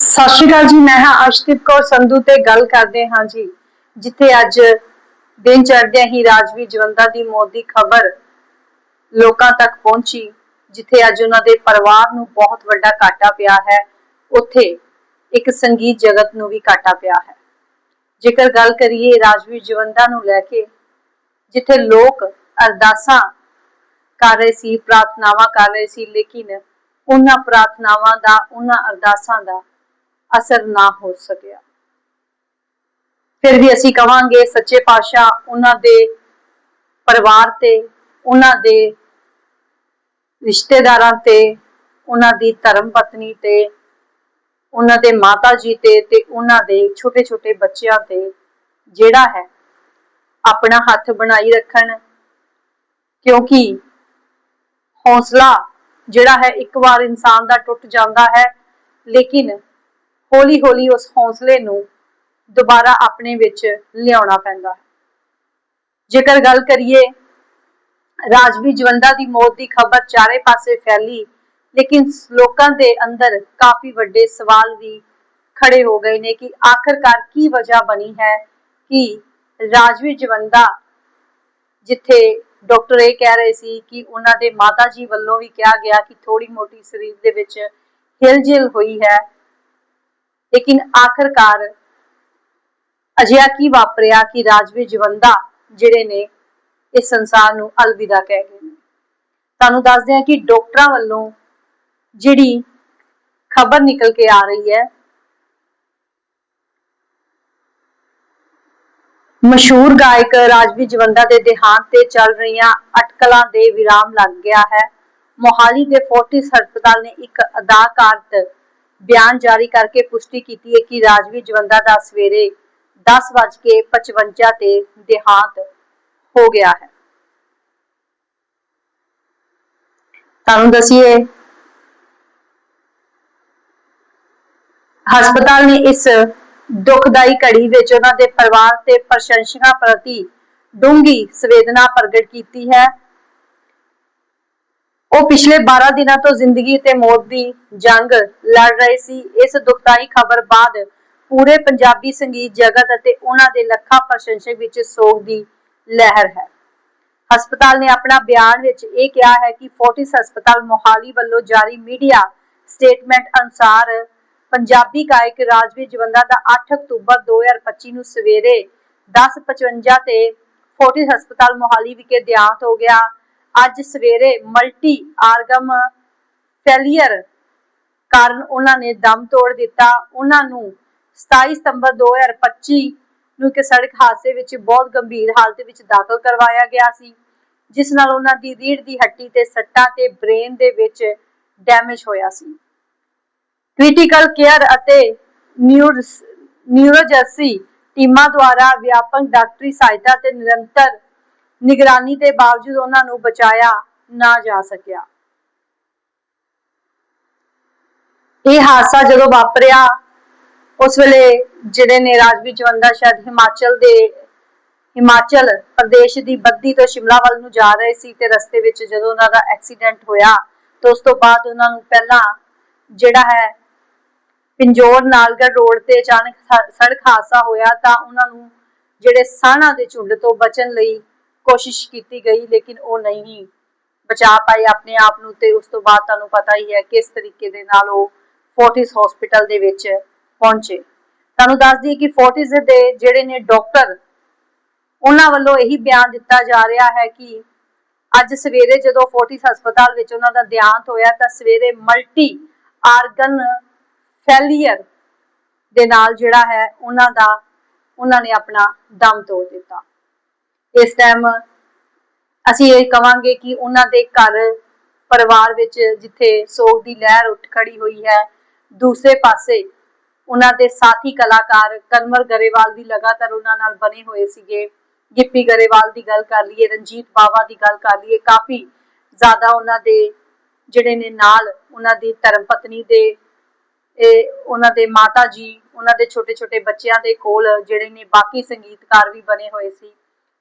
ਸਤਿ ਸ਼੍ਰੀ ਅਕਾਲ ਜੀ, ਮੈਂ ਹਾਂ ਅਰਸ਼ਦੀਪ ਕੌਰ ਸੰਧੂ ਤੇ ਗੱਲ ਕਰਦੇ ਹਾਂ ਜੀ, ਜਿੱਥੇ ਅੱਜ ਦਿਨ ਚੜ੍ਹਦਿਆਂ ਹੀ ਰਾਜਵੀਰ ਜਵੰਦਾ ਦੀ ਮੌਤ ਦੀ ਖਬਰ ਲੋਕਾਂ ਤੱਕ ਪਹੁੰਚੀ, ਜਿੱਥੇ ਅੱਜ ਉਹਨਾਂ ਦੇ ਪਰਿਵਾਰ ਨੂੰ ਬਹੁਤ ਵੱਡਾ ਘਾਟਾ ਪਿਆ ਹੈ, ਉੱਥੇ ਇੱਕ ਸੰਗੀਤ ਜਗਤ ਨੂੰ ਵੀ ਘਾਟਾ ਪਿਆ ਹੈ। ਜੇਕਰ ਗੱਲ ਕਰੀਏ ਰਾਜਵੀਰ ਜਵੰਦਾ ਨੂੰ ਲੈ ਕੇ, ਜਿੱਥੇ ਲੋਕ ਅਰਦਾਸਾਂ ਕਰ ਰਹੇ ਸੀ, ਪ੍ਰਾਰਥਨਾਵਾਂ ਕਰ ਰਹੇ ਸੀ, ਲੇਕਿਨ ਉਹਨਾਂ ਪ੍ਰਾਰਥਨਾਵਾਂ ਦਾ, ਉਹਨਾਂ ਅਰਦਾਸਾਂ ਦਾ ਅਸਰ ਨਾ ਹੋ ਸਕਿਆ। ਫਿਰ ਵੀ ਅਸੀਂ ਕਵਾਂਗੇ ਸੱਚੇ ਪਾਤਸ਼ਾਹ ਉਹਨਾਂ ਦੇ ਪਰਿਵਾਰ ਤੇ, ਉਹਨਾਂ ਦੇ ਰਿਸ਼ਤੇਦਾਰਾਂ ਤੇ, ਉਹਨਾਂ ਦੀ ਧਰਮ ਪਤਨੀ ਤੇ, ਉਹਨਾਂ ਦੇ ਮਾਤਾ ਜੀ ਤੇ ਤੇ ਉਹਨਾਂ ਦੇ ਛੋਟੇ ਛੋਟੇ ਬੱਚਿਆਂ ਤੇ ਜਿਹੜਾ ਹੈ ਆਪਣਾ ਹੱਥ ਬਣਾਈ ਰੱਖਣ। ਕਿਉਂਕਿ ਹੌਸਲਾ ਜਿਹੜਾ ਹੈ ਇੱਕ ਵਾਰ ਇਨਸਾਨ ਦਾ ਟੁੱਟ ਜਾਂਦਾ ਹੈ, ਲੇਕਿਨ ਹੌਲੀ ਹੌਲੀ ਉਸ ਹੌਸਲੇ ਨੂੰ ਦੁਬਾਰਾ ਆਪਣੇ ਵਿੱਚ ਲਿਆਉਣਾ ਪੈਂਦਾ ਹੈ। ਜੇਕਰ ਗੱਲ ਕਰੀਏ ਰਾਜਵੀ ਜਵੰਦਾ ਦੀ ਮੌਤ ਦੀ ਖਬਰ ਚਾਰੇ ਪਾਸੇ ਫੈਲੀ, ਲੇਕਿਨ ਲੋਕਾਂ ਦੇ ਅੰਦਰ ਕਾਫੀ ਵੱਡੇ ਸਵਾਲ ਵੀ ਖੜੇ ਹੋ ਗਏ ਨੇ ਕਿ ਆਖਰਕਾਰ ਕੀ ਵਜ੍ਹਾ ਬਣੀ ਹੈ ਕਿ ਰਾਜਵੀ ਜਵੰਦਾ, ਜਿੱਥੇ ਡਾਕਟਰ ਇਹ ਕਹਿ ਰਹੇ ਸੀ ਕਿ ਉਹਨਾਂ ਦੇ ਮਾਤਾ ਜੀ ਵੱਲੋਂ ਵੀ ਕਿਹਾ ਗਿਆ ਕਿ ਥੋੜੀ ਮੋਟੀ ਸਰੀਰ ਦੇ ਵਿੱਚ ਹਿਲਜਿਲ ਹੋਈ ਹੈ ਲੇਕਿਨ ਆਖਰਕਾਰ ਅਜਿਹਾ ਕੀ ਵਾਪਰਿਆ ਕਿ ਰਾਜਵੀਰ ਜਵੰਦਾ ਜਿਹੜੇ ਨੇ ਇਸ ਸੰਸਾਰ ਨੂੰ ਅਲਵਿਦਾ ਕਹਿ ਗਏ ਤੁਹਾਨੂੰ ਦੱਸਦੇ ਹਾਂ ਕਿ ਡਾਕਟਰਾਂ ਵੱਲੋਂ ਜਿਹੜੀ ਖਬਰ ਨਿਕਲ ਕੇ ਆ ਰਹੀ ਹੈ, ਮਸ਼ਹੂਰ ਗਾਇਕ ਰਾਜਵੀਰ ਜਵੰਦਾ ਦੇ ਦੇਹਾਂਤ ਤੇ ਚੱਲ ਰਹੀਆਂ ਅਟਕਲਾਂ ਦੇ ਵਿਰਾਮ ਲੱਗ ਗਿਆ ਹੈ। ਮੋਹਾਲੀ ਦੇ ਫੋਰਟਿਸ ਹਸਪਤਾਲ ਨੇ ਇੱਕ ਅਦਾਕਾਰਤ ਬਿਆਨ ਜਾਰੀ ਕਰਕੇ ਪੁਸ਼ਟੀ ਕੀਤੀ ਹੈ ਕਿ ਰਾਜਵੀਰ ਜਵੰਦਾ ਦਾ ਸਵੇਰੇ 10:55 ਤੇ ਦੇਹਾਂਤ ਹੋ ਗਿਆ ਹੈ। ਤੁਹਾਨੂੰ ਦਸੀਏ, ਹਸਪਤਾਲ ਨੇ ਇਸ ਦੁਖਦਾਈ ਘੜੀ ਵਿੱਚ ਉਹਨਾਂ ਦੇ ਪਰਿਵਾਰ ਤੇ ਪ੍ਰਸ਼ੰਸਕਾਂ ਪ੍ਰਤੀ ਡੂੰਗੀ ਸੰਵੇਦਨਾ ਪ੍ਰਗਟ ਕੀਤੀ ਹੈ। ਉਹ ਪਿਛਲੇ 12 ਦਿਨਾਂ ਤੋਂ ਜ਼ਿੰਦਗੀ ਤੇ ਮੌਤ ਦੀ ਜੰਗ ਲੜ ਰਹੇ ਸੀ। ਇਸ ਦੁਖਦਾਈ ਖਬਰ ਬਾਅਦ ਪੂਰੇ ਪੰਜਾਬੀ ਸੰਗੀਤ ਜਗਤ ਅਤੇ ਉਹਨਾਂ ਦੇ ਲੱਖਾਂ ਪ੍ਰਸ਼ੰਸਕ ਵਿੱਚ ਸੋਗ ਦੀ ਲਹਿਰ ਹੈ। ਹਸਪਤਾਲ ਨੇ ਆਪਣਾ ਬਿਆਨ ਵਿੱਚ ਇਹ ਕਿਹਾ ਹੈ ਕਿ ਫੋਰਟਿਸ ਹਸਪਤਾਲ ਮੋਹਾਲੀ ਵੱਲੋਂ ਜਾਰੀ ਮੀਡੀਆ ਸਟੇਟਮੈਂਟ ਅਨੁਸਾਰ ਪੰਜਾਬੀ ਗਾਇਕ ਰਾਜਵੀਰ ਜਵੰਦਾ ਦਾ 8 ਅਕਤੂਬਰ 2025 ਨੂੰ ਸਵੇਰੇ 10:55 ਤੇ ਫੋਰਟਿਸ ਹਸਪਤਾਲ ਮੋਹਾਲੀ ਵਿਖੇ ਦਿਆਂਤ ਹੋ ਗਿਆ। ਅੱਜ ਸਵੇਰੇ ਮਲਟੀ ਆਰਗਮ ਫੇਲੀਅਰ ਕਾਰਨ ਉਹਨਾਂ ਨੇ ਦਮ ਤੋੜ ਦਿੱਤਾ। ਉਹਨਾਂ ਨੂੰ 27 ਸਤੰਬਰ 2025 ਨੂੰ ਇੱਕ ਸੜਕ ਹਾਦਸੇ ਵਿੱਚ ਬਹੁਤ ਗੰਭੀਰ ਹਾਲਤ ਵਿੱਚ ਦਾਖਲ ਕਰਵਾਇਆ ਗਿਆ ਸੀ, ਜਿਸ ਨਾਲ ਉਹਨਾਂ ਦੀ ਰੀੜ ਦੀ ਹੱਡੀ ਤੇ ਸੱਟਾਂ ਤੇ ਬ੍ਰੇਨ ਦੇ ਵਿੱਚ ਡੈਮੇਜ ਹੋਇਆ ਸੀ। ਕ੍ਰਿਟੀਕਲ ਕੇਅਰ ਅਤੇ ਨਿਊਰੋਜੈਸੀ ਟੀਮਾਂ ਦੁਆਰਾ ਵਿਆਪਕ ਡਾਕਟਰੀ ਸਹਾਇਤਾ ਤੇ ਨਿਰੰਤਰ ਨਿਗਰਾਨੀ ਦੇ ਬਾਵਜੂਦ ਉਹਨਾਂ ਨੂੰ ਬਚਾਇਆ ਨਾ ਜਾ ਸਕਿਆ। ਇਹ ਹਾਦਸਾ ਜਦੋਂ ਵਾਪਰਿਆ, ਉਸ ਵੇਲੇ ਜਿਹੜੇ ਨੇ ਰਾਜਵੀਰ ਜਵੰਦਾ ਸ਼ਾਇਦ ਹਿਮਾਚਲ ਦੇ, ਹਿਮਾਚਲ ਪ੍ਰਦੇਸ਼ ਦੀ ਬੱਦੀ ਤੋਂ ਸ਼ਿਮਲਾ ਵੱਲ ਨੂੰ ਜਾ ਰਹੇ ਸੀ ਤੇ ਰਸਤੇ ਵਿੱਚ ਜਦੋਂ ਉਹਨਾਂ ਦਾ ਐਕਸੀਡੈਂਟ ਹੋਇਆ, ਤੇ ਉਸ ਤੋਂ ਬਾਅਦ ਉਹਨਾਂ ਨੂੰ ਪਹਿਲਾਂ ਜਿਹੜਾ ਹੈ ਪਿੰਜੋਰ ਨਾਲਗੜ ਰੋਡ ਤੇ ਅਚਾਨਕ ਸੜਕ ਹਾਦਸਾ ਹੋਇਆ ਤਾਂ ਉਹਨਾਂ ਨੂੰ ਜਿਹੜੇ ਸਾਹਣਾ ਦੇ ਝੁੰਡ ਤੋਂ ਬਚਣ ਲਈ ਕੋਸ਼ਿਸ਼ ਕੀਤੀ ਗਈ, ਲੇਕਿਨ ਉਹ ਨਹੀਂ ਬਚਾ ਪਾਏ ਆਪਣੇ ਆਪ ਨੂੰ ਤੇ ਉਸ ਤੋਂ ਬਾਅਦ ਤੁਹਾਨੂੰ ਪਤਾ ਹੀ ਹੈ ਕਿਸ ਤਰੀਕੇ ਦੇ ਨਾਲ ਉਹ ਫੋਰਟਿਸ ਹਸਪੀਟਲ ਦੇ ਵਿੱਚ ਪਹੁੰਚੇ। ਤੁਹਾਨੂੰ ਦੱਸ ਦਈਏ ਕਿ ਫੋਰਟਿਸ ਦੇ ਜਿਹੜੇ ਨੇ ਡਾਕਟਰ, ਉਹਨਾਂ ਵੱਲੋਂ ਇਹੀ ਬਿਆਨ ਦਿੱਤਾ ਜਾ ਰਿਹਾ ਹੈ ਕਿ ਅੱਜ ਸਵੇਰੇ ਜਦੋਂ ਫੋਰਟਿਸ ਹਸਪਤਾਲ ਵਿੱਚ ਉਹਨਾਂ ਦਾ ਦਿਆਂਤ ਹੋਇਆ ਤਾਂ ਸਵੇਰੇ ਮਲਟੀ ਆਰਗਨ ਫੇਲੀਅਰ ਦੇ ਨਾਲ ਜਿਹੜਾ ਹੈ, ਉਹਨਾਂ ਦਾ, ਉਹਨਾਂ ਨੇ ਆਪਣਾ ਦਮ ਤੋੜ ਦਿੱਤਾ। ਇਸ ਟਾਈਮ ਅਸੀਂ ਇਹ ਕਵਾਂਗੇ ਕਿ ਉਹਨਾਂ ਦੇ ਘਰ ਪਰਿਵਾਰ ਵਿੱਚ ਜਿੱਥੇ ਸੋਗ ਦੀ ਲਹਿਰ ਉੱਠ ਖੜੀ ਹੋਈ ਹੈ, ਦੂਸਰੇ ਪਾਸੇ ਉਹਨਾਂ ਦੇ ਸਾਥੀ ਕਲਾਕਾਰ ਕਨਵਰ ਗਰੇਵਾਲ ਵੀ ਲਗਾਤਾਰ ਉਹਨਾਂ ਨਾਲ ਬਣੇ ਹੋਏ ਸੀਗੇ। ਗਿੱਪੀ ਗਰੇਵਾਲ ਦੀ ਗੱਲ ਕਰ ਲਈਏ, ਰਣਜੀਤ ਬਾਵਾ ਦੀ ਗੱਲ ਕਰ ਲਈਏ, ਕਾਫੀ ਜ਼ਿਆਦਾ ਉਹਨਾਂ ਦੇ ਜਿਹੜੇ ਨੇ ਨਾਲ ਉਹਨਾਂ ਦੀ ਧਰਮ ਪਤਨੀ ਦੇ, ਇਹ ਉਹਨਾਂ ਦੇ ਮਾਤਾ ਜੀ, ਉਹਨਾਂ ਦੇ ਛੋਟੇ ਛੋਟੇ ਬੱਚਿਆਂ ਦੇ ਕੋਲ ਜਿਹੜੇ ਨੇ ਬਾਕੀ ਸੰਗੀਤਕਾਰ ਵੀ ਬਣੇ ਹੋਏ ਸੀ।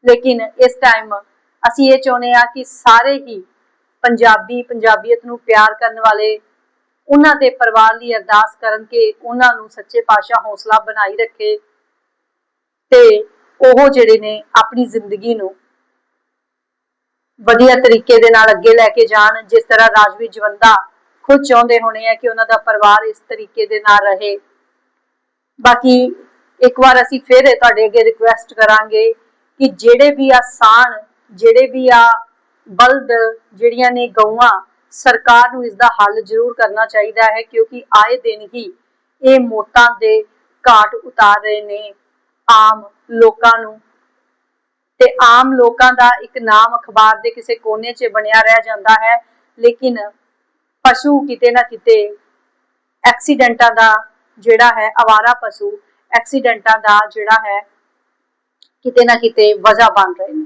ਲੇਕਿਨ ਇਸ ਟਾਈਮ ਅਸੀਂ ਇਹ ਚਾਹੁੰਦੇ ਆ ਕਿ ਸਾਰੇ ਹੀ ਪੰਜਾਬੀ ਪੰਜਾਬੀਅਤ ਨੂੰ ਪਿਆਰ ਕਰਨ ਵਾਲੇ ਉਹਨਾਂ ਦੇ ਪਰਿਵਾਰ ਲਈ ਅਰਦਾਸ ਕਰਨ ਕਿ ਉਹਨਾਂ ਨੂੰ ਸੱਚੇ ਪਾਤਸ਼ਾਹ ਹੌਸਲਾ ਬਣਾਈ ਰੱਖੇ ਤੇ ਉਹ ਜਿਹੜੇ ਨੇ ਆਪਣੀ ਜ਼ਿੰਦਗੀ ਨੂੰ ਵਧੀਆ ਤਰੀਕੇ ਦੇ ਨਾਲ ਅੱਗੇ ਲੈ ਕੇ ਜਾਣ, ਜਿਸ ਤਰ੍ਹਾਂ ਰਾਜਵੀਰ ਜਵੰਦਾ ਖੁਦ ਚਾਹੁੰਦੇ ਹੋਣੇ ਆ ਕਿ ਉਹਨਾਂ ਦਾ ਪਰਿਵਾਰ ਇਸ ਤਰੀਕੇ ਦੇ ਨਾਲ ਰਹੇ। ਬਾਕੀ ਇੱਕ ਵਾਰ ਅਸੀਂ ਫਿਰ ਤੁਹਾਡੇ ਅੱਗੇ ਰਿਕੁਐਸਟ ਕਰਾਂਗੇ ਕਿ ਜਿਹੜੇ ਵੀ ਆਸਾਨ ਜਿਹੜੇ ਵੀ ਆ ਬਲਦ, ਜਿਹੜੀਆਂ ਨੇ ਗਊਆਂ, ਸਰਕਾਰ ਨੂੰ ਇਸ ਦਾ ਹੱਲ ਜ਼ਰੂਰ ਕਰਨਾ ਚਾਹੀਦਾ ਹੈ, ਕਿਉਂਕਿ ਆਏ ਦਿਨ ਹੀ ਇਹ ਮੌਤਾਂ ਦੇ ਘਾਟ ਉਤਾਰ ਰਹੇ ਨੇ ਆਮ ਲੋਕਾਂ ਨੂੰ। ਤੇ ਆਮ ਲੋਕਾਂ ਦਾ ਇੱਕ ਨਾਮ ਅਖਬਾਰ ਦੇ ਕਿਸੇ ਕੋਨੇ 'ਚ ਬਣਿਆ ਰਹਿ ਜਾਂਦਾ ਹੈ, ਲੇਕਿਨ ਪਸ਼ੂ ਕਿਤੇ ਨਾ ਕਿਤੇ ਐਕਸੀਡੈਂਟਾਂ ਦਾ ਜਿਹੜਾ ਹੈ, ਆਵਾਰਾ ਪਸ਼ੂ ਐਕਸੀਡੈਂਟਾਂ ਦਾ ਜਿਹੜਾ ਹੈ ਕਿਤੇ ਨਾ ਕਿਤੇ ਵਜ੍ਹਾ ਬਣ ਰਹੇ ਨੇ।